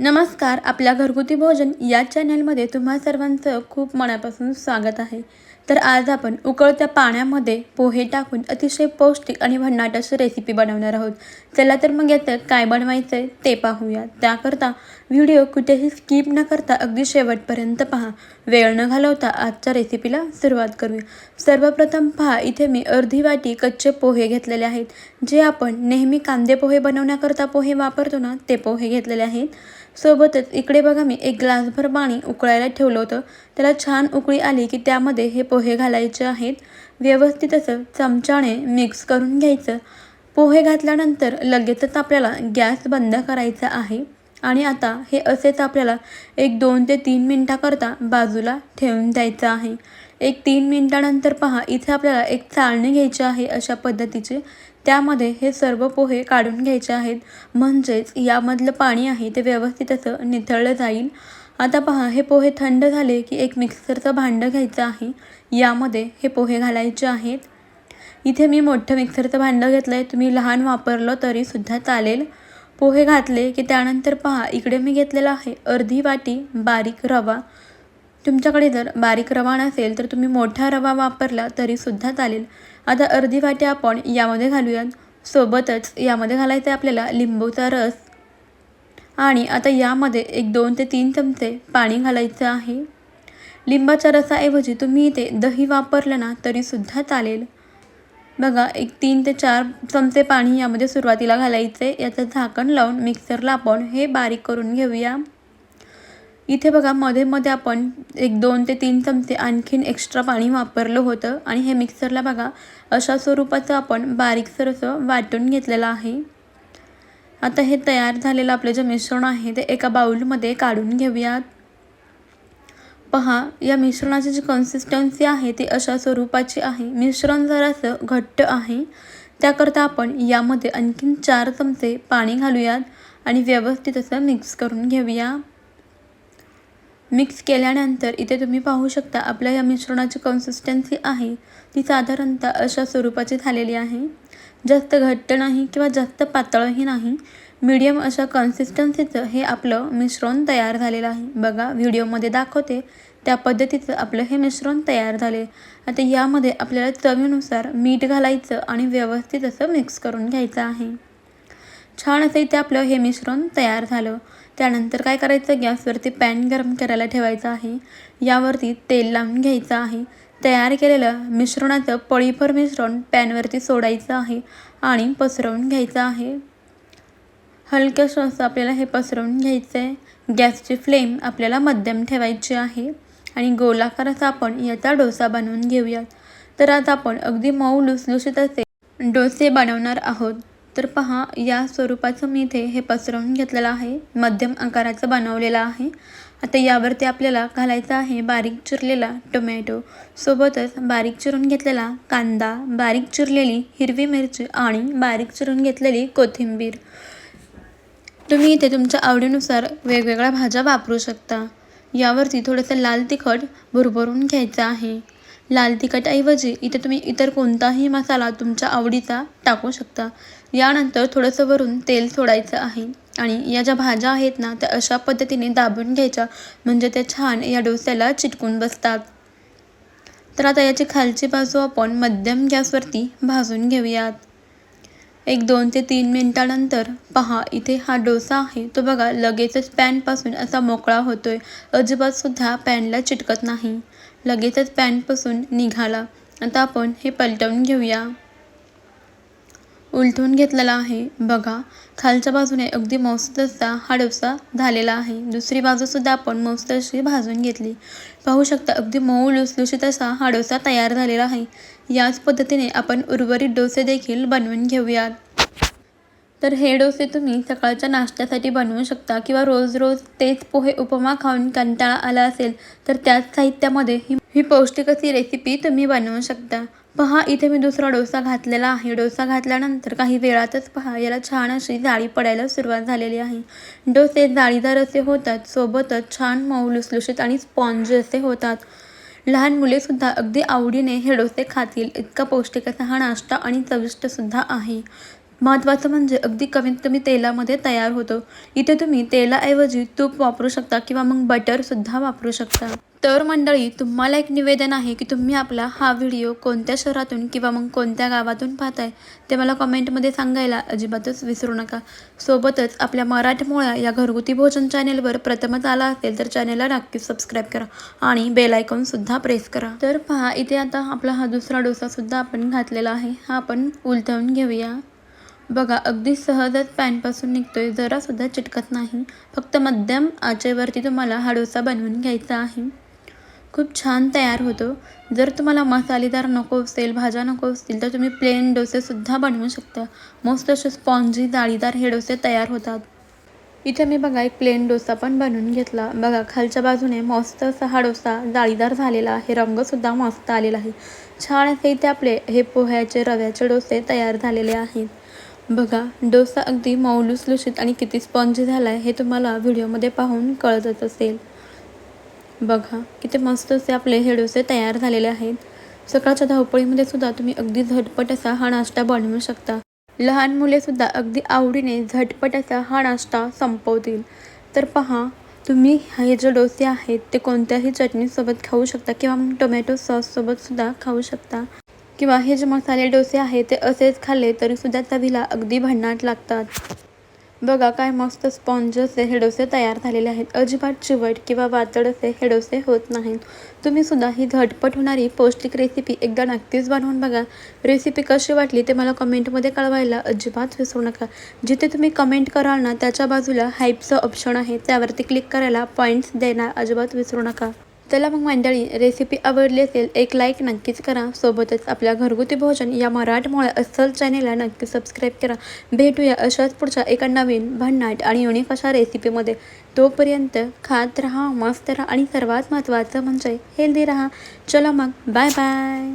नमस्कार आपल्या घरगुती भोजन या चॅनलमध्ये तुम्हा सर्वांचं खूप मनापासून स्वागत आहे. तर आज आपण उकळत्या पाण्यामध्ये पोहे टाकून अतिशय पौष्टिक आणि भन्नाट अशी रेसिपी बनवणार आहोत. चला तर मग याचं काय बनवायचं आहे ते पाहूया. त्याकरता व्हिडिओ कुठेही स्किप न करता अगदी शेवटपर्यंत पहा. वेळ न घालवता आजच्या रेसिपीला सुरुवात करूया. सर्वप्रथम पहा इथे मी अर्धी वाटी कच्चे पोहे घेतलेले आहेत. जे आपण नेहमी कांदे पोहे बनवण्याकरता पोहे वापरतो ना ते पोहे घेतलेले आहेत. सोबतच इकडे बघा मी एक ग्लासभर पाणी उकळायला ठेवलं होतं. त्याला छान उकळी आली की त्यामध्ये हे पोहे पोहे घालायचे आहेत. व्यवस्थित असं चमच्याने मिक्स करून घ्यायचं. पोहे घातल्यानंतर लगेचच आपल्याला गॅस बंद करायचा आहे. आणि आता हे असेच आपल्याला एक दोन ते तीन मिनटाकरता बाजूला ठेवून द्यायचं आहे. एक तीन मिनटानंतर पहा इथे आपल्याला एक चाळणी घ्यायची आहे अशा पद्धतीचे. त्यामध्ये हे सर्व पोहे काढून घ्यायचे आहेत. म्हणजेच यामधलं पाणी आहे ते व्यवस्थित असं निथळलं जाईल. आता पहा हे पोहे थंड झाले की एक मिक्सरचं भांडं घ्यायचं आहे. यामध्ये हे पोहे घालायचे आहेत. इथे मी मोठं मिक्सरचं भांडं घेतलं आहे तुम्ही लहान वापरलं तरीसुद्धा चालेल. पोहे घातले की त्यानंतर पहा इकडे मी घेतलेला आहे अर्धी वाटी बारीक रवा. तुमच्याकडे जर बारीक रवा नसेल तर तुम्ही मोठा रवा वापरला तरीसुद्धा चालेल. आता अर्धी वाटी आपण यामध्ये घालूयात. सोबतच यामध्ये घालायचं आहे आपल्याला लिंबूचा रस. आणि आता यामध्ये एक दोन ते तीन चमचे पाणी घालायचं आहे. लिंबाच्या रसाऐवजी तुम्ही इथे दही वापरलं ना तरीसुद्धा चालेल. बघा एक तीन ते चार चमचे पाणी यामध्ये सुरुवातीला घालायचे. याचं झाकण लावून मिक्सरला आपण हे बारीक करून घेऊया. इथे बघा मध्ये मध्ये आपण एक दोन ते तीन चमचे आणखीन एक्स्ट्रा पाणी वापरलं होतं. आणि हे मिक्सरला बघा अशा स्वरूपाचं आपण बारीकसर असं वाटून घेतलेलं आहे. आता हे तयार झालेलं आपलं जे मिश्रण आहे ते एका बाउलमध्ये काढून घेऊयात. पहा या मिश्रणाची जी कन्सिस्टन्सी आहे ती अशा स्वरूपाची आहे. मिश्रण जरासं घट्ट आहे. त्याकरता आपण यामध्ये आणखीन चार चमचे पाणी घालूयात आणि व्यवस्थित असं मिक्स करून घेऊया. मिक्स केल्यानंतर इथे तुम्ही पाहू शकता आपल्या या मिश्रणाची कन्सिस्टन्सी आहे. ती साधारणतः अशा स्वरूपाची झालेली आहे. जास्त घट्ट नाही किंवा जास्त पातळही नाही. मीडियम अशा कन्सिस्टन्सीचं हे आपलं मिश्रण तयार झालेलं आहे. बघा व्हिडिओमध्ये दाखवते. त्या पद्धतीचं आपलं हे मिश्रण तयार झाले. आता यामध्ये आपल्याला चवीनुसार मीठ घालायचं आणि व्यवस्थित असं मिक्स करून घ्यायचं आहे. छान असं इथे आपलं हे मिश्रण तयार झालं. त्यानंतर काय करायचं? गॅसवरती पॅन गरम करायला ठेवायचं आहे. यावरती तेल लावून घ्यायचं आहे. तयार केलेलं मिश्रणाचं पळीभर मिश्रण पॅनवरती सोडायचं आहे आणि पसरवून घ्यायचं आहे. हलकंसं असं आपल्याला हे पसरवून घ्यायचं आहे गॅसची फ्लेम आपल्याला मध्यम ठेवायची आहे आणि गोलाकार असा आपण याचा डोसा बनवून घेऊयात. तर आता आपण अगदी मऊ लुसलुशीत असे डोसे बनवणार आहोत. तर पहा या स्वरूपाचं मी इथे हे पसरवून घेतलेलं आहे. मध्यम आकाराचं बनवलेलं आहे. आता यावरती आपल्याला घालायचं आहे बारीक चिरलेला टोमॅटो. सोबतच बारीक चिरून घेतलेला कांदा बारीक चिरलेली हिरवी मिरची आणि बारीक चिरून घेतलेली कोथिंबीर. तुम्ही इथे तुमच्या आवडीनुसार वेगवेगळ्या भाज्या वापरू शकता. यावरती थोडंसं लाल तिखट भुरभरून घ्यायचं आहे. लाल तिखटऐवजी इथे तुम्ही इतर कोणताही मसाला तुमच्या आवडीचा टाकू शकता. यानंतर थोडंसं वरून तेल सोडायचं आहे आणि या ज्या भाज्या आहेत ना त्या अशा पद्धतीने दाबून घ्यायच्या म्हणजे त्या छान या डोस्याला चिटकून बसतात. तर आता याची खालची बाजू आपण मध्यम गॅसवरती भाजून घेऊयात. एक दोन ते तीन मिनटानंतर पहा इथे हा डोसा आहे तो बघा लगेचच पॅनपासून असा मोकळा होतोय. अजिबातसुद्धा पॅनला चिटकत नाही. लगेचच पॅनपासून निघाला. आता आपण हे पलटवून घेऊया. उलटून घेतलेला आहे. बघा खालच्या बाजूने अगदी मस्त असा हा डोसा झालेला आहे. दुसरी बाजूसुद्धा आपण मस्त अशी भाजून घेतली. पाहू शकता अगदी मऊ लुसलुशीत असा हा डोसा तयार झालेला आहे. याच पद्धतीने आपण उर्वरित डोसे देखील बनवून घेऊयात. तर हे डोसे तुम्ही सकाळच्या नाश्त्यासाठी बनवू शकता किंवा रोज रोज तेच पोहे उपमा खाऊन कंटाळा आला असेल तर त्याच साहित्यामध्ये ही ही पौष्टिक अशी रेसिपी तुम्ही बनवू शकता. पहा इथे मी दुसरा डोसा घातलेला आहे. डोसा घातल्यानंतर काही वेळातच पहा याला छान अशी जाळी पडायला सुरुवात झालेली आहे. डोसे जाळीदार असे होतात सोबतच छान मऊ लुसलुशीत आणि स्पॉन्ज असे होतात. लहान मुलेसुद्धा अगदी आवडीने हे डोसे खातील. इतका पौष्टिक असा हा नाश्ता आणि चविष्टसुद्धा आहे. महत्त्वाचं म्हणजे अगदी कमीत कमी तेलामध्ये तयार होतो. इथे तुम्ही तेलाऐवजी तूप वापरू शकता किंवा मग बटरसुद्धा वापरू शकता. तर मंडळी तुम्हाला एक निवेदन आहे की तुम्ही आपला हा व्हिडिओ कोणत्या शहरातून किंवा मग कोणत्या गावातून पाहताय ते मला कमेंटमध्ये सांगायला अजिबातच विसरू नका. सोबतच आपल्या मराठमोळ्या या घरगुती भोजन चॅनेलवर प्रथमच आला असेल तर चॅनेलला नक्कीच सबस्क्राईब करा आणि बेल आयकॉनसुद्धा प्रेस करा. तर पहा इथे आता आपला हा दुसरा डोसासुद्धा आपण घातलेला आहे. हा आपण उलथवून घेऊया. बघा अगदी सहजच पॅनपासून निघतोय. जरासुद्धा चिटकत नाही. फक्त मध्यम आचेवरती तुम्हाला हा डोसा बनवून घ्यायचा आहे. खूप छान तयार होतो. जर तुम्हाला मसालेदार नको असेल भाज्या नको असतील तर तुम्ही प्लेन डोसेसुद्धा बनवू शकता. मस्त असे स्पॉन्जी जाळीदार हे डोसे तयार होतात. इथे मी बघा एक प्लेन डोसा पण बनवून घेतला. बघा खालच्या बाजूने मस्त असा हा डोसा जाळीदार झालेला आहे. रंगसुद्धा मस्त आलेला आहे. छान असे इथे आपले हे पोह्याचे रव्याचे डोसे तयार झालेले आहेत. बघा डोसा अगदी मौलुसलुशीत आणि किती स्पॉन्जी झाला आहे हे तुम्हाला व्हिडिओमध्ये पाहून कळतच असेल. बघा किती मस्त असे आपले हे डोसे तयार झालेले आहेत. सकाळच्या धावपळीमध्ये सुद्धा तुम्ही अगदी झटपट असा हा नाश्ता बनवू शकता. लहान मुलेसुद्धा अगदी आवडीने झटपट असा हा नाश्ता संपवतील. तर पहा तुम्ही हे जे डोसे आहेत ते कोणत्याही चटणीसोबत खाऊ शकता किंवा मग टोमॅटो सॉससोबतसुद्धा खाऊ शकता. किंवा हे जे मसाले डोसे आहेत ते असेच खाल्ले तरीसुद्धा चवीला अगदी भन्नाट लागतात. बघा काय मस्त स्पॉन्ज असे हे डोसे तयार झालेले आहेत. अजिबात चिवट किंवा वातड असे हे डोसे होत नाहीत. तुम्ही सुद्धा ही झटपट होणारी पौष्टिक रेसिपी एकदा नक्कीच बनवून बघा. रेसिपी कशी वाटली ते मला कमेंटमध्ये कळवायला अजिबात विसरू नका. जिथे तुम्ही कमेंट कराल ना त्याच्या बाजूला हाईपचं ऑप्शन आहे. त्यावरती क्लिक करायला पॉईंट्स देणार अजिबात विसरू नका. चला मग मंडळी रेसिपी आवडली असेल एक लाईक नक्कीच करा. सोबतच आपल्या घरगुती भोजन या मराठमोळ्या अस्सल चॅनेलला नक्की सबस्क्राईब करा. भेटूया अशाच पुढच्या एका नवीन भन्नाट आणि युनिक अशा रेसिपीमध्ये तोपर्यंत खात राहा मस्त राहा आणि सर्वात महत्त्वाचं म्हणजे हेल्दी राहा. चला मग बाय बाय